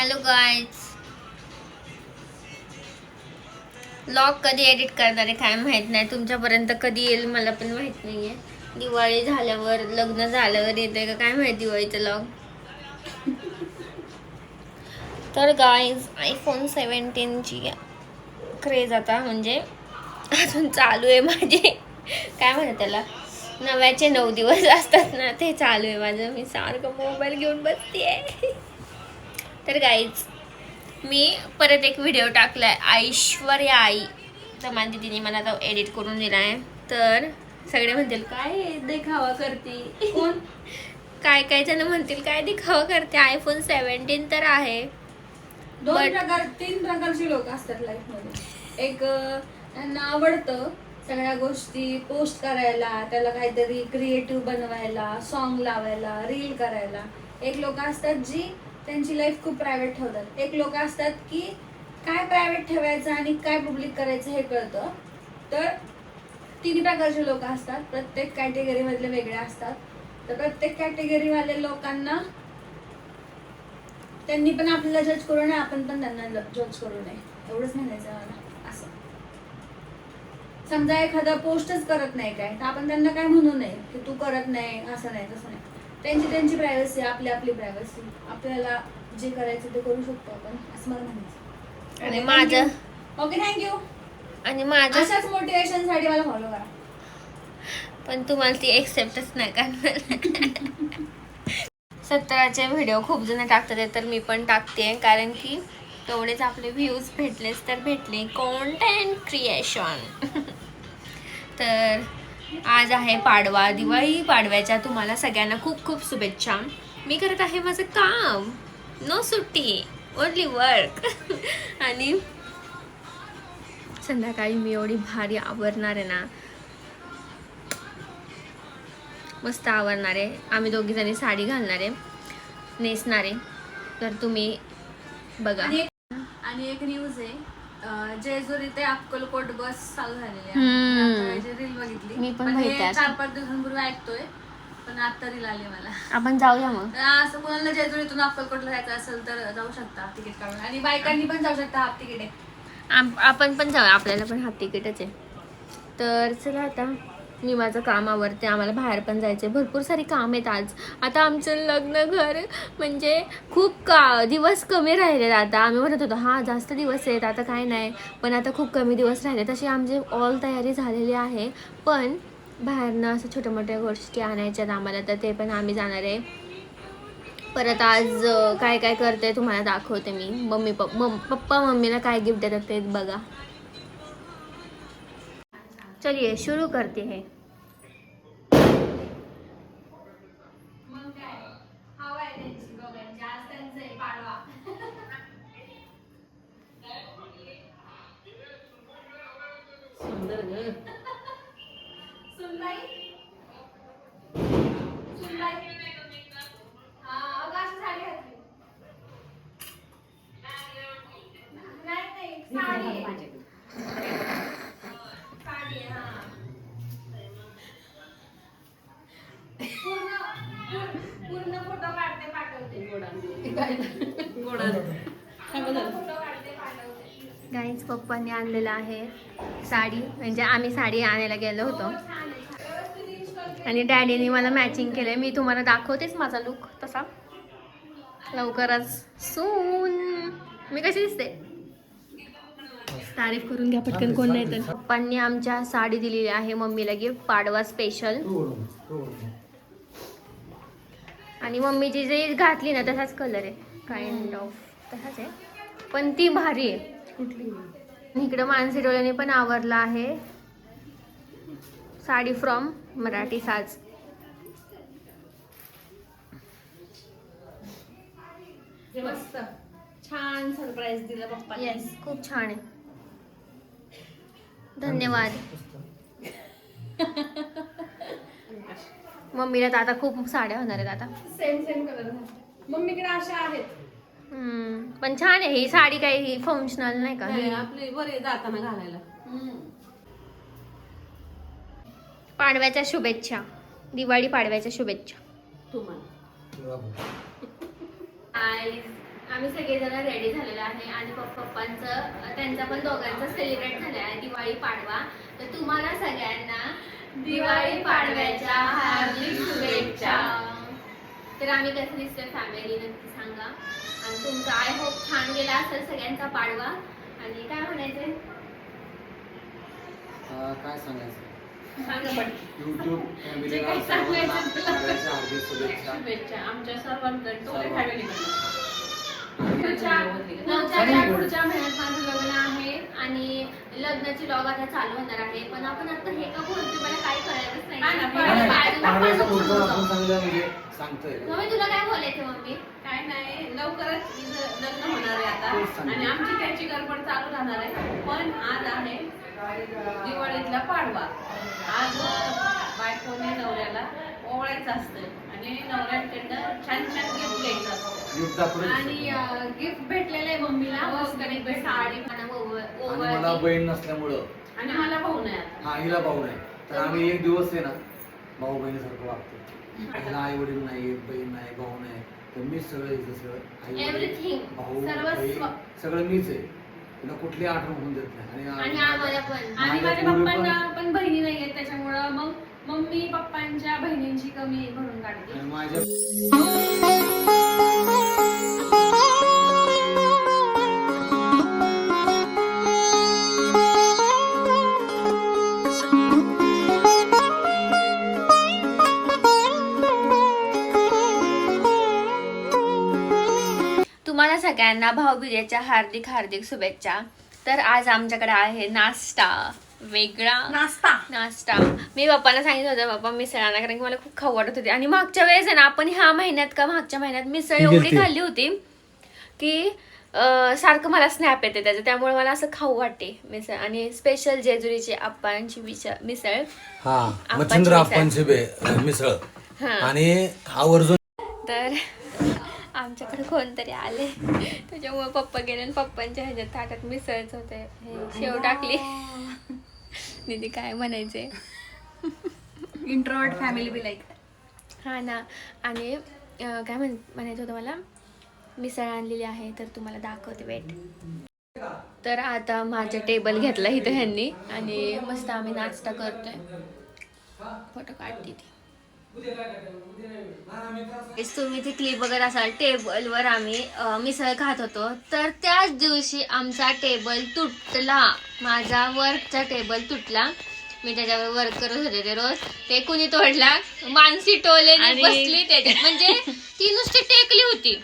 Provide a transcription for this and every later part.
Hello guys vlog कधी edit करणार आहे काय माहीत नाही. तुमच्यापर्यंत कधी येईल मला पण माहीत नाहीये. दिवाळी झाल्यावर लग्न झाल्यावर येते का? काय माहिती दिवाळीचं लॉग तर गाईज आयफोन सेवन्टीनची क्रेज आता म्हणजे अजून चालू आहे माझे. काय म्हणतात त्याला? नव्याचे नऊ दिवस असतात ना ते चालू आहे माझं. मी सारखं मोबाईल घेऊन बसते तर गाईज मी परत एक व्हिडिओ टाकलाय. ऐश्वर्या आई. तर माझ्या दिदीने मला आता एडिट करून दिला आहे तर सगळे म्हणतील काय देखावा करते? कोण? काय काय जण म्हणतील काय देखावा करते? आयफोन सेव्हन्टीन तर आहे. दोन But- प्रकार तीन प्रकारचे लोक असतात लाईफमध्ये. एक अं, त्यांना आवडतं सगळ्या गोष्टी पोस्ट करायला त्याला काहीतरी क्रिएटिव्ह बनवायला सॉन्ग लावायला रील करायला. एक लोक असतात जी त्यांची लाईफ खूप प्रायव्हेट ठेवतात. एक लोक असतात की काय प्रायव्हेट ठेवायचं आणि काय पब्लिक करायचं हे कळतं. तर तीन प्रकारचे लोक असतात. प्रत्येक कॅटेगरी मधले वेगळे असतात. तर प्रत्येक कॅटेगरी वाले लोकांना त्यांनी पण आपल्याला जज करू नये आपण पण त्यांना जज करू नये. एवढंच म्हणायचं मला. असं. समजा एखादा पोस्टच करत नाही काय तर आपण त्यांना काय म्हणू नये की तू करत नाही असं नाही तसं नाही. त्यांची त्यांची प्रायव्हसी आपली आपली प्रायव्हसी आपल्याला जे करायचं ते करू शकतो आपण असं मला म्हणायचं. आणि माझं? ओके थँक्यू आणि माझं? अशाच मोटिवेशनसाठी मला फॉलो करा. पण तुम्हाला ती एक्सेप्टच नाही करणार. सत्तराचे व्हिडिओ खूप जण टाकतात तर मी पण टाकते कारण की तेवढेच आपले व्ह्यूज भेटलेच तर भेटले. कॉन्टेंट क्रिएशन तर आज आहे पाडवा. दिवाळी पाडव्याच्या तुम्हाला सगळ्यांना खूप खूप शुभेच्छा. मी करत आहे माझं काम. नो सुट्टी. ओनली वर्क आणि संध्याकाळी मी एवढी भारी आवरणार आहे ना. मस्त आवरणार आहे. आम्ही दोघी जणी साडी घालणार आहे. नेसणार आहे. तर तुम्ही बघा. आणि एक- न्यूज आहे. जेजुरी ते अक्कलकोट बस चालू झालेली आहे. आता रील बघितली. मी पण हे बघितली. चार पाच दिवसांपूर्वी ऐकतोय पण आता रील आली मला. आपण जाऊया मग. तर असं कोणाला जेजुरीतून अक्कलकोटला जायचं असेल तर जाऊ शकता तिकीट काढून. आणि बायकांनी पण जाऊ शकता हाफ तिकीट आहे. आम- आपण पण जाऊया. आपल्याला पण हाफ तिकीटच आहे. तर चला आता मी माझं काम आवरते आम्हाला बाहेर पण जायचं आहे भरपूर सारी काम आहेत आज. आता आमचं लग्न घर म्हणजे खूप का दिवस कमी राहिले आता. आम्ही म्हणत होतो हां जास्त दिवस आहेत आता काय नाही. पण आता खूप कमी दिवस राहिले. तशी आमची ऑल तयारी झालेली आहे. पण बाहेरनं असं छोट्या मोठ्या गोष्टी आणायच्यात आम्हाला तर ते पण आम्ही जाणार आहे. परत आज काय काय करते तुम्हाला दाखवते मी. मम्मी पप्पा मम पप्पा मम्मीला काय गिफ्ट देतात ते बघा. चलिए शुरू करते हैं मग काय हवा आहे त्यांची दोघांची आज त्यांचं आहे पाडवा सुनबाई सुनबाई हा अगं अशी साडी घातली नाही नाही साडी आहे साडी आहे हा पूर्ण पूर्ण- पूर्ण फोटो काढते पाठवते फोटो गाईज पप्पांनी आणलेलं आहे साडी. म्हणजे आम्ही साडी आणायला गेलो होतो. आणि डॅडीने मला मॅचिंग केलंय. मी तुम्हाला दाखवतेच माझा लुक तसा. लवकरच सून मी कशी दिसते? तारीफ करून घ्या पटकन कोण नाही तर. पप्पांनी आमच्या साडी दिलेली आहे मम्मीला गिफ्ट पाडवा स्पेशल आणि मम्मीची जे घातली ना तसाच कलर आहे. काइंड ऑफ तसाच आहे. पण ती भारी आहे. इकडं मानसी डोळ्याने पण आवरला आहे. साडी फ्रॉम मराठी साज. मस्त. छान सरप्राईज दिलं पप्पा येस खूप छान आहे. धन्यवाद. मम्मीला तर आता खूप साड्या होणार आहेत आता. सेम सेम कलर मम्मीकडे अशा आहेत. हम्म, पण छान आहे ही साडी काही फंक्शनल नाही का? ही आपले बरे जाताना घालायला. पाडव्याच्या शुभेच्छा. दिवाळी पाडव्याच्या शुभेच्छा. तुम्हाला. आम्ही सगळेजण रेडी झालेलो आहे आणि पप्प- पप्पांचं त्यांचा पण दोघांचा सेलिब्रेट झाला आहे दिवाळी पाडवा. तर तुम्हाला सगळ्यांना दिवाळी पाडव्याच्या तर आम्ही कसं दिसतोय फॅमिली नक्की सांगा. आणि तुमचा आय होप छान गेला असेल सगळ्यांचा पाडवा. आणि काय म्हणायचंय? काय सांगायचं? सांगा पण. युट्यूब जे फॅमिलीला काही सांगायचं सर्वांना तुला. पाडव्याच्या हार्दिक शुभेच्छा. आमच्या सर्वांकडून टोले सर्व. फॅमिलीकडून पुढच्या नऊच्या त्या पुढच्या महिन्यात माझं लग्न आहे आणि लग्नाची लॉग आता चालू होणार आहे? पण आपण आता हे का बोलतो मला काही कळतच नाही. सांगतोय. मम्मी तुला काय बोलायचं मम्मी? काय नाही. लवकरच लग्न होणार आहे आता. आणि आमची त्याची गडबड चालू राहणार आहे. पण आज आहे दिवाळीतला पाडवा. आज बायकोने नवऱ्याला ओवळायचं असतं आणि नवऱ्याकडनं छान छान गिफ्ट घ्यायचं असतं गिफ्ट आणि गिफ्ट भेटलेलं आहे मम्मीला. हो, मस्त कडे gift साडी म्हणा ओवळ- आणि मला. बहीण नसल्यामुळं. आणि मला भाऊ नाही आता. हा हिला भाऊ नाही. तर आम्ही एक दिवस आहे ना भाऊ बहिणीसारखं वागतो. हिला आई वडील नाही बहीण नाही भाऊ नाही. तर मीच सगळं हिचं सगळं आई वडील Everything. भाऊ सर्वस्व. बहीण सगळं मीच आहे. तिला कुठली आठवण होऊन देत नाही. आणि आम्हाला पण. आणि माझ्या पप्पांना पण बहिणी नाहीयेत त्याच्यामुळं मग मम्मी पप्पांच्या बहिणींची कमी भरून काढते. माझ्या तुम्हाला सगळ्यांना भाऊबीजेच्या हार्दिक हार्दिक शुभेच्छा. तर आज आमच्याकडे आहे नाश्ता. वेगळा नाश्ता. नाश्ता. मी पप्पाला सांगितलं होतं पप्पा मिसळ आणा कारण की मला खूप खाऊ वाटत होती. आणि मागच्या वेळेस आहे ना आपण ह्या महिन्यात का मागच्या महिन्यात मिसळ एवढी. खाल्ली होती की अं, सारखं मला स्नॅप येते त्याचं त्यामुळे मला असं खाऊ वाटते मिसळ. आणि स्पेशल जेजुरीची आप्पांची मिसळ मिसळ. हा आप्पाची मच्छिंद्र मिसळ. आप्पांची बे मिसळ. हा. आणि आवर्जून तर आमच्याकडे कोणतरी आले. त्याच्यामुळे पप्पा गेले आणि पप्पांच्या ह्याच्यात ताटात मिसळच होते. हे शेव टाकली. दीदी काय म्हणायचे इंट्रोवर्ट फॅमिली बी लाईक हा ना. आणि अं, काय म्हण म्हणायचं होतं मला? मिसळ आणलेली आहे तर तुम्हाला दाखवते वेट तर आता माझं टेबल घेतला इथं ह्यांनी आणि मस्त आम्ही नाश्ता करतोय. फोटो काढते ती. तुम्ही ती क्लिप बघत असाल टेबलवर आम्ही मिसळ खात होतो. तर त्याच दिवशी आमचा टेबल तुटला. माझा वर्कचा टेबल तुटला. मी त्याच्यावर वर्क करत होते ते रोज. ते कुणी तोडला? मानसी टोले बसली त्याच्यात. म्हणजे ती नुसती टेकली होती.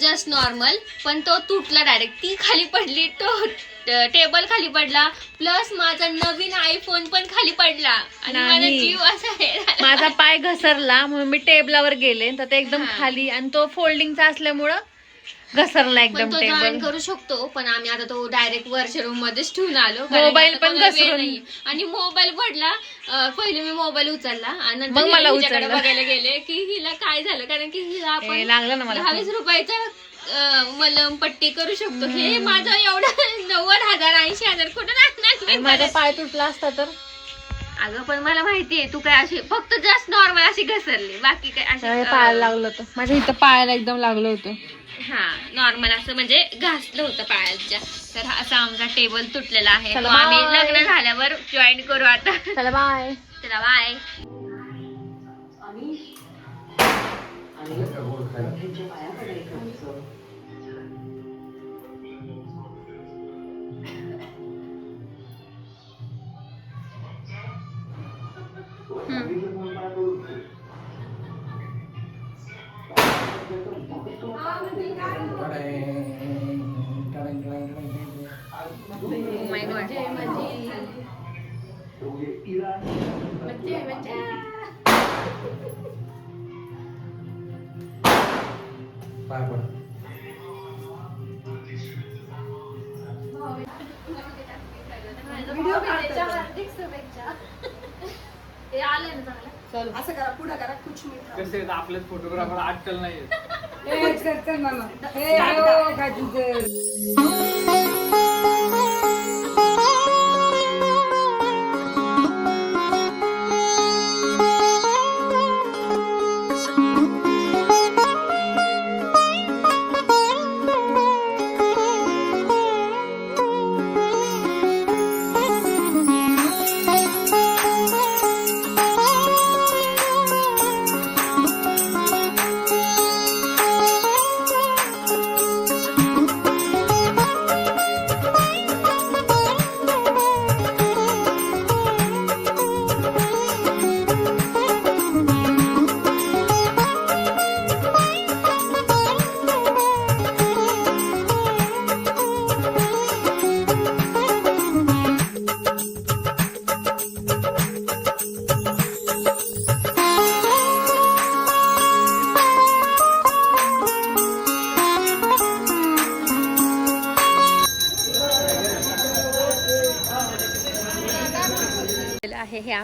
जस्ट नॉर्मल पण तो तुटला डायरेक्ट ती खाली पडली. तो टेबल खाली पडला प्लस माझा नवीन आयफोन पण खाली पडला आणि माझा नाही. जीव असा हे झाला. माझा पाय घसरला म्हणून मी टेबलावर गेले तर ते एकदम हा. खाली आणि तो फोल्डिंगचा असल्यामुळं घसरला पण एकदम तो जॉईन टेबल करू शकतो पण आम्ही आता तो डायरेक्ट वरच्या रूम मध्येच ठेवून आलो कारण मोबाईल आता पण कोणाला वेळ घसरून-. आणि मोबाईल पडला अं, पहिले मी मोबाईल उचलला आणि नंतर मग मला हिच्याकडे उचलला. बघायला गेले की हिला काय झालं कारण की हिला आपण लागलं ना मला दहावीस रुपयाचा मलम पट्टी करू शकतो. हे माझं एवढं नव्वद हजार ऐंशी हजार कुठं आणि मी माझा? पाय तुटला असता तर? अगं पण मला माहितीये तू काय अशी फक्त जस्ट नॉर्मल अशी घसरली. बाकी काय अशी अं, पायाला लागलं होतं. माझ्या इथं पायाला एकदम लागलं होतं. हा नॉर्मल असं म्हणजे घासलं होतं पायाच्या तर असा आमचा टेबल तुटलेला आहे. चला आम्ही bye. लग्न झाल्यावर जॉईन करू आता. चला बाय चला बाय माय पाय पड असं करा पुढे करा कुछ कसे आपले फोटोग्राफर अक्कल नाही ए चल चल मामा ए आओ काजी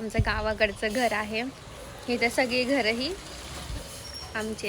आमचं गावाकडचं घर आहे. इथे सगळी घरही आमचे.